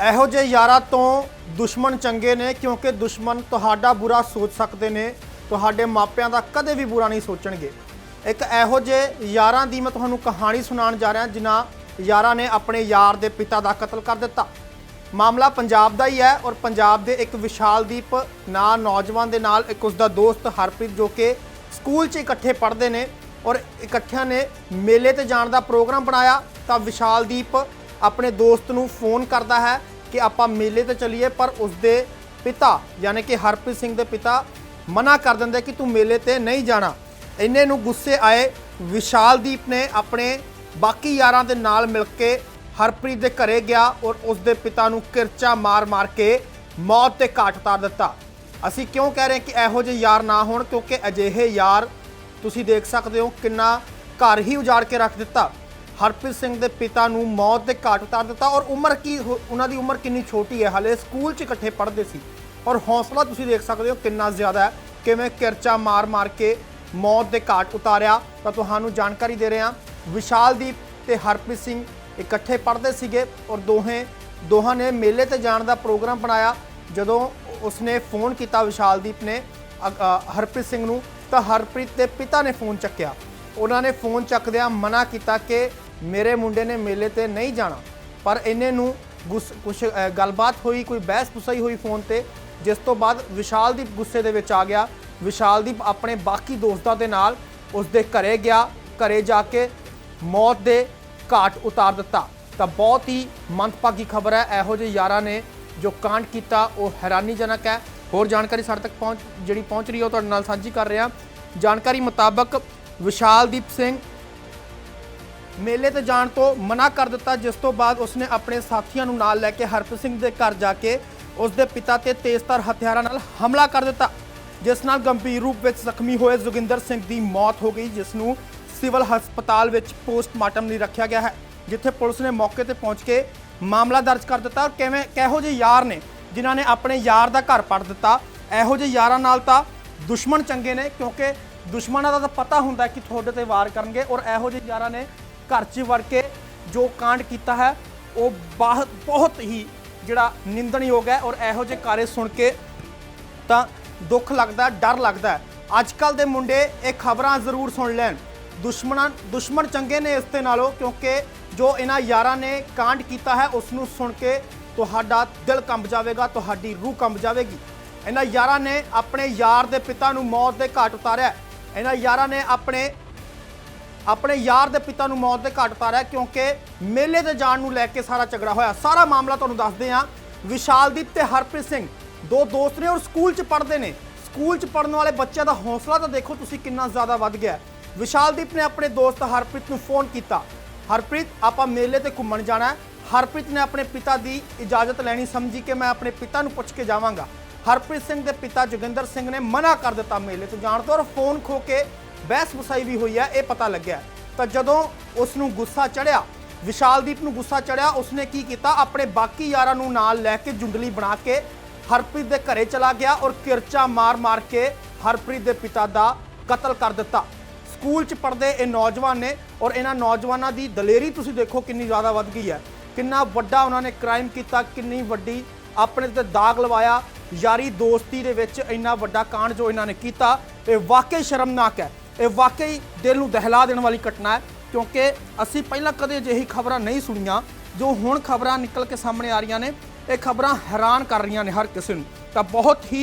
ਇਹੋ ਜਿਹੇ ਯਾਰਾਂ ਤੋਂ ਦੁਸ਼ਮਣ ਚੰਗੇ ਨੇ, ਕਿਉਂਕਿ ਦੁਸ਼ਮਣ ਤੁਹਾਡਾ ਬੁਰਾ ਸੋਚ ਸਕਦੇ ਨੇ, ਤੁਹਾਡੇ ਮਾਪਿਆਂ ਦਾ ਕਦੇ ਵੀ ਬੁਰਾ ਨਹੀਂ ਸੋਚਣਗੇ। ਇੱਕ ਇਹੋ ਜਿਹੇ ਯਾਰਾਂ ਦੀ ਮੈਂ ਤੁਹਾਨੂੰ ਕਹਾਣੀ ਸੁਣਾਉਣ ਜਾ ਰਿਹਾ, ਜਿਨ੍ਹਾਂ ਯਾਰਾਂ ਨੇ ਆਪਣੇ ਯਾਰ ਦੇ ਪਿਤਾ ਦਾ ਕਤਲ ਕਰ ਦਿੱਤਾ। ਮਾਮਲਾ ਪੰਜਾਬ ਦਾ ਹੀ ਹੈ ਔਰ ਪੰਜਾਬ ਦੇ ਇੱਕ ਵਿਸ਼ਾਲਦੀਪ ਨਾਂ ਨੌਜਵਾਨ ਦੇ ਨਾਲ ਇੱਕ ਉਸਦਾ ਦੋਸਤ ਹਰਪ੍ਰੀਤ ਜੋ ਕਿ ਸਕੂਲ 'ਚ ਇਕੱਠੇ ਪੜ੍ਹਦੇ ਨੇ ਔਰ ਇਕੱਠਿਆਂ ਨੇ ਮੇਲੇ ਤੇ ਜਾਣ ਦਾ ਪ੍ਰੋਗਰਾਮ ਬਣਾਇਆ, ਤਾਂ ਵਿਸ਼ਾਲਦੀਪ ਆਪਣੇ ਦੋਸਤ ਨੂੰ ਫੋਨ ਕਰਦਾ ਹੈ ਕਿ ਆਪਾਂ ਮੇਲੇ ਤੇ ਚੱਲੀਏ, ਪਰ ਉਸਦੇ ਪਿਤਾ, ਯਾਨੀ ਕਿ ਹਰਪ੍ਰੀਤ ਸਿੰਘ ਦੇ ਪਿਤਾ, ਮਨਾ ਕਰ ਦਿੰਦੇ ਕਿ ਤੂੰ ਮੇਲੇ ਤੇ ਨਹੀਂ ਜਾਣਾ। ਇੰਨੇ ਨੂੰ ਗੁੱਸੇ ਆਏ ਵਿਸ਼ਾਲਦੀਪ ਨੇ ਆਪਣੇ ਬਾਕੀ ਯਾਰਾਂ ਦੇ ਨਾਲ ਮਿਲ ਕੇ ਹਰਪ੍ਰੀਤ ਦੇ ਘਰੇ ਗਿਆ ਔਰ ਉਸ ਦੇ ਪਿਤਾ ਨੂੰ ਕਿਰਚਾ ਮਾਰ-ਮਾਰ ਕੇ ਮੌਤ ਤੇ ਘਾਟ ਉਤਾਰ ਦਿੱਤਾ। ਅਸੀਂ ਕਿਉਂ ਕਹਿ ਰਹੇ ਕਿ ਇਹੋ ਜਿਹੇ ਯਾਰ ਨਾ ਹੋਣ, ਕਿਉਂਕਿ ਅਜਿਹੇ ਯਾਰ ਤੁਸੀਂ ਦੇਖ ਸਕਦੇ ਹੋ ਕਿੰਨਾ ਘਰ ਹੀ ਉਜਾੜ ਕੇ ਰੱਖ ਦਿੱਤਾ। ਹਰਪ੍ਰੀਤ ਸਿੰਘ ਦੇ ਪਿਤਾ ਨੂੰ ਮੌਤ ਦੇ ਘਾਟ ਉਤਾਰ ਦਿੱਤਾ ਔਰ ਉਮਰ ਕੀ ਹੋ- ਉਹਨਾਂ ਦੀ ਉਮਰ ਕਿੰਨੀ ਛੋਟੀ ਹੈ? ਹਲੇ ਸਕੂਲ 'ਚ ਇਕੱਠੇ ਪੜ੍ਹਦੇ ਸੀ। ਔਰ ਹੌਸਲਾ ਤੁਸੀਂ ਦੇਖ ਸਕਦੇ ਹੋ ਕਿੰਨਾ ਜ਼ਿਆਦਾ ਹੈ। ਕਿਵੇਂ ਕਿਰਚਾ ਮਾਰ-ਮਾਰ ਕੇ ਮੌਤ ਦੇ ਘਾਟ ਉਤਾਰਿਆ ਤਾਂ ਤੁਹਾਨੂੰ ਜਾਣਕਾਰੀ ਦੇ ਰਹੇ ਹਾਂ। ਵਿਸ਼ਾਲਦੀਪ ਤੇ ਹਰਪ੍ਰੀਤ ਸਿੰਘ ਇਕੱਠੇ ਪੜ੍ਹਦੇ ਸੀਗੇ ਔਰ ਦੋਹੇ ਦੋਹਾਂ ਨੇ ਮੇਲੇ ਤੇ ਜਾਣ ਦਾ ਪ੍ਰੋਗਰਾਮ ਬਣਾਇਆ। ਜਦੋਂ ਉਸਨੇ ਫੋਨ ਕੀਤਾ ਵਿਸ਼ਾਲਦੀਪ ਨੇ ਅ, ਹਰਪ੍ਰੀਤ ਸਿੰਘ ਨੂੰ ਤਾਂ ਹਰਪ੍ਰੀਤ ਦੇ ਪਿਤਾ ਨੇ ਫੋਨ ਚੱਕਿਆ। ਉਹਨਾਂ ਨੇ ਫੋਨ ਚੱਕਦਿਆਂ ਮਨਾ ਕੀਤਾ ਕਿ ਮੇਰੇ ਮੁੰਡੇ ਨੇ ਮੇਲੇ ਤੇ ਨਹੀਂ ਜਾਣਾ। ਪਰ ਇਹਨੇ ਨੂੰ ਗੁੱਸ ਕੁਛ ਗੱਲਬਾਤ ਹੋਈ, ਕੋਈ ਬਹਿਸ ਪੁਸਾਈ ਹੋਈ ਫੋਨ ਤੇ, ਜਿਸ ਤੋਂ ਬਾਅਦ ਵਿਸ਼ਾਲਦੀਪ ਗੁੱਸੇ ਦੇ ਵਿੱਚ ਆ ਗਿਆ। ਵਿਸ਼ਾਲਦੀਪ ਆਪਣੇ ਬਾਕੀ ਦੋਸਤਾਂ ਦੇ ਨਾਲ ਉਸ ਦੇ ਘਰੇ ਗਿਆ। ਘਰੇ ਜਾ ਕੇ ਮੌਤ ਦੇ ਘਾਟ ਉਤਾਰ ਦਿੱਤਾ। ਤਾਂ ਬਹੁਤ ਹੀ ਮੰਦਭਾਗੀ ਖਬਰ ਹੈ। ਇਹੋ ਜਿਹੇ ਯਾਰਾਂ ਨੇ ਜੋ ਕਾਂਡ ਕੀਤਾ, ਉਹ ਹੈਰਾਨੀਜਨਕ ਹੈ। ਹੋਰ ਜਾਣਕਾਰੀ ਸਾਡੇ ਤੱਕ ਪਹੁੰਚ ਜਿਹੜੀ ਪਹੁੰਚ ਰਹੀ ਹੈ, ਉਹ ਤੁਹਾਡੇ ਨਾਲ ਸਾਂਝੀ ਕਰ ਰਿਹਾ। ਜਾਣਕਾਰੀ ਮੁਤਾਬਕ ਵਿਸ਼ਾਲਦੀਪ ਸਿੰਘ ਮੇਲੇ ਤੇ ਜਾਣ ਤੋਂ ਮਨਾ ਕਰ ਦਿੱਤਾ, ਜਿਸ ਤੋਂ ਬਾਅਦ ਉਸਨੇ ਆਪਣੇ ਸਾਥੀਆਂ ਨੂੰ ਨਾਲ ਲੈ ਕੇ ਹਰਪ੍ਰੀਤ ਸਿੰਘ ਦੇ ਘਰ ਜਾ ਕੇ ਉਸਦੇ ਪਿਤਾ ਤੇ ਤੇਜ਼ਧਾਰ ਹਥਿਆਰਾਂ ਨਾਲ ਹਮਲਾ ਕਰ ਦਿੱਤਾ, ਜਿਸ ਨਾਲ ਗੰਭੀਰ ਰੂਪ ਵਿੱਚ ਜ਼ਖਮੀ ਹੋਏ ਜੋਗਿੰਦਰ ਸਿੰਘ ਦੀ ਮੌਤ ਹੋ ਗਈ, ਜਿਸ ਨੂੰ ਸਿਵਲ ਹਸਪਤਾਲ ਵਿੱਚ ਪੋਸਟਮਾਰਟਮ ਲਈ ਰੱਖਿਆ ਗਿਆ ਹੈ, ਜਿੱਥੇ ਪੁਲਿਸ ਨੇ ਮੌਕੇ ਤੇ ਪਹੁੰਚ ਕੇ ਮਾਮਲਾ ਦਰਜ ਕਰ ਦਿੱਤਾ ਔਰ ਕਿਵੇਂ, ਕਿਹੋ ਜਿਹੇ ਯਾਰ ਨੇ ਜਿਨ੍ਹਾਂ ਨੇ ਆਪਣੇ ਯਾਰ ਦਾ ਘਰ ਪੜ ਦਿੱਤਾ, ਇਹੋ ਜਿਹੇ ਯਾਰਾਂ ਨਾਲ ਤਾਂ ਦੁਸ਼ਮਣ ਚੰਗੇ ਨੇ, ਕਿਉਂਕਿ ਦੁਸ਼ਮਣਾਂ ਦਾ ਤਾਂ ਪਤਾ ਹੁੰਦਾ ਕਿ ਤੁਹਾਡੇ ਤੇ ਵਾਰ ਕਰਨਗੇ ਔਰ ਇਹੋ ਜਿਹੇ ਯਾਰਾਂ ਨੇ ਘਰ 'ਚ ਵੜ ਕੇ ਜੋ ਕਾਂਡ ਕੀਤਾ ਹੈ, ਉਹ ਬਾਹ- ਬਹੁਤ ਹੀ ਜਿਹੜਾ ਨਿੰਦਣਯੋਗ ਹੈ ਔਰ ਇਹੋ ਜਿਹੇ ਕਾਰੇ ਸੁਣ ਕੇ ਤਾਂ ਦੁੱਖ ਲੱਗਦਾ, ਡਰ ਲੱਗਦਾ ਅੱਜ ਕੱਲ ਦੇ ਮੁੰਡੇ ਇਹ ਖਬਰਾਂ ਜ਼ਰੂਰ ਸੁਣ ਲੈਣ। ਦੁਸ਼ਮਣਾਂ, ਦੁਸ਼ਮਣ ਚੰਗੇ ਨੇ ਇਸ ਦੇ ਨਾਲੋਂ ਕਿਉਂਕਿ ਜੋ ਇਹਨਾਂ ਯਾਰਾਂ ਨੇ ਕਾਂਡ ਕੀਤਾ ਹੈ, ਉਸ ਨੂੰ ਸੁਣ ਕੇ ਤੁਹਾਡਾ ਦਿਲ ਕੰਬ ਜਾਵੇਗਾ, ਤੁਹਾਡੀ ਰੂਹ ਕੰਬ ਜਾਵੇਗੀ। ਇਹਨਾਂ ਯਾਰਾਂ ਨੇ ਆਪਣੇ ਯਾਰ ਦੇ ਪਿਤਾ ਨੂੰ ਮੌਤ ਦੇ ਘਾਟ ਉਤਾਰਿਆ ਇਹਨਾਂ ਯਾਰਾਂ ਨੇ ਆਪਣੇ ਆਪਣੇ ਯਾਰ ਦੇ ਪਿਤਾ ਨੂੰ ਮੌਤ ਦੇ ਘਾਟ ਉਤਾਰਿਆ ਕਿਉਂਕਿ ਮੇਲੇ ਤੇ ਜਾਣ ਨੂੰ ਲੈ ਕੇ ਸਾਰਾ ਝਗੜਾ ਹੋਇਆ। ਸਾਰਾ ਮਾਮਲਾ ਤੁਹਾਨੂੰ ਦੱਸਦੇ ਹਾਂ। ਵਿਸ਼ਾਲਦੀਪ ਤੇ ਹਰਪ੍ਰੀਤ ਸਿੰਘ, ਦੋ ਦੋਸਤ ਨੇ ਔਰ ਸਕੂਲ 'ਚ ਪੜ੍ਹਦੇ ਨੇ। ਸਕੂਲ 'ਚ ਪੜ੍ਹਨ ਵਾਲੇ ਬੱਚਿਆਂ ਦਾ ਹੌਸਲਾ ਤਾਂ ਦੇਖੋ ਤੁਸੀਂ ਕਿੰਨਾ ਜ਼ਿਆਦਾ ਵੱਧ ਗਿਆ ਵਿਸ਼ਾਲਦੀਪ ਨੇ ਆਪਣੇ ਦੋਸਤ ਹਰਪ੍ਰੀਤ ਨੂੰ ਫੋਨ ਕੀਤਾ। ਹਰਪ੍ਰੀਤ, ਆਪਾਂ ਮੇਲੇ ਤੇ ਘੁੰਮਣ ਜਾਣਾ ਹਰਪ੍ਰੀਤ ਨੇ ਆਪਣੇ ਪਿਤਾ ਦੀ ਇਜਾਜ਼ਤ ਲੈਣੀ ਸਮਝੀ ਕਿ ਮੈਂ ਆਪਣੇ ਪਿਤਾ ਨੂੰ ਪੁੱਛ ਕੇ ਜਾਵਾਂਗਾ। ਹਰਪ੍ਰੀਤ ਸਿੰਘ ਦੇ ਪਿਤਾ ਜੋਗਿੰਦਰ ਸਿੰਘ ਨੇ ਮਨਾ ਕਰ ਦਿੱਤਾ ਮੇਲੇ ਤੋਂ ਜਾਣ ਤੋਂ ਔਰ ਫੋਨ ਖੋ ਕੇ ਬਹਿਸ ਵਸਾਈ ਵੀ ਹੋਈ ਹੈ, ਇਹ ਪਤਾ ਲੱਗਿਆ। ਤਾਂ ਜਦੋਂ ਉਸ ਨੂੰ ਗੁੱਸਾ ਚੜਿਆ, ਵਿਸ਼ਾਲਦੀਪ ਨੂੰ ਗੁੱਸਾ ਚੜਿਆ, ਉਸਨੇ ਕੀ ਕੀਤਾ? ਆਪਣੇ ਬਾਕੀ ਯਾਰਾਂ ਨੂੰ ਨਾਲ ਲੈ ਕੇ ਜੁੰਡਲੀ ਬਣਾ ਕੇ ਹਰਪ੍ਰੀਤ ਦੇ ਘਰੇ ਚਲਾ ਗਿਆ ਔਰ ਕਿਰਚਾ ਮਾਰ-ਮਾਰ ਕੇ ਹਰਪ੍ਰੀਤ ਦੇ ਪਿਤਾ ਦਾ ਕਤਲ ਕਰ ਦਿੱਤਾ। ਸਕੂਲ 'ਚ ਪੜ੍ਹਦੇ ਇਹ ਨੌਜਵਾਨ ਨੇ ਔਰ ਇਹਨਾਂ ਨੌਜਵਾਨਾਂ ਦੀ ਦਲੇਰੀ ਤੁਸੀਂ ਦੇਖੋ ਕਿੰਨੀ ਜ਼ਿਆਦਾ ਵੱਧ ਗਈ ਹੈ। ਕਿੰਨਾ ਵੱਡਾ ਉਹਨਾਂ ਨੇ ਕ੍ਰਾਈਮ ਕੀਤਾ, ਕਿੰਨੀ ਵੱਡੀ ਆਪਣੇ ਤੇ ਦਾਗ ਲਵਾਇਆ। ਯਾਰੀ ਦੋਸਤੀ ਦੇ ਵਿੱਚ ਇੰਨਾ ਵੱਡਾ ਕਾਂਡ ਜੋ ਇਹਨਾਂ ਨੇ ਕੀਤਾ, ਇਹ ਵਾਕਈ ਸ਼ਰਮਨਾਕ ਹੈ। ਇਹ ਵਾਕਈ ਦਿਲ ਨੂੰ ਦਹਿਲਾ ਦੇਣ ਵਾਲੀ ਘਟਨਾ ਹੈ, ਕਿਉਂਕਿ ਅਸੀਂ ਪਹਿਲਾਂ ਕਦੇ ਅਜਿਹੀ ਖਬਰਾਂ ਨਹੀਂ ਸੁਣੀਆਂ, ਜੋ ਹੁਣ ਖਬਰਾਂ ਨਿਕਲ ਕੇ ਸਾਹਮਣੇ ਆ ਰਹੀਆਂ ਨੇ, ਇਹ ਖਬਰਾਂ ਹੈਰਾਨ ਕਰ ਰਹੀਆਂ ਨੇ ਹਰ ਕਿਸੇ ਨੂੰ। ਤਾਂ ਬਹੁਤ ਹੀ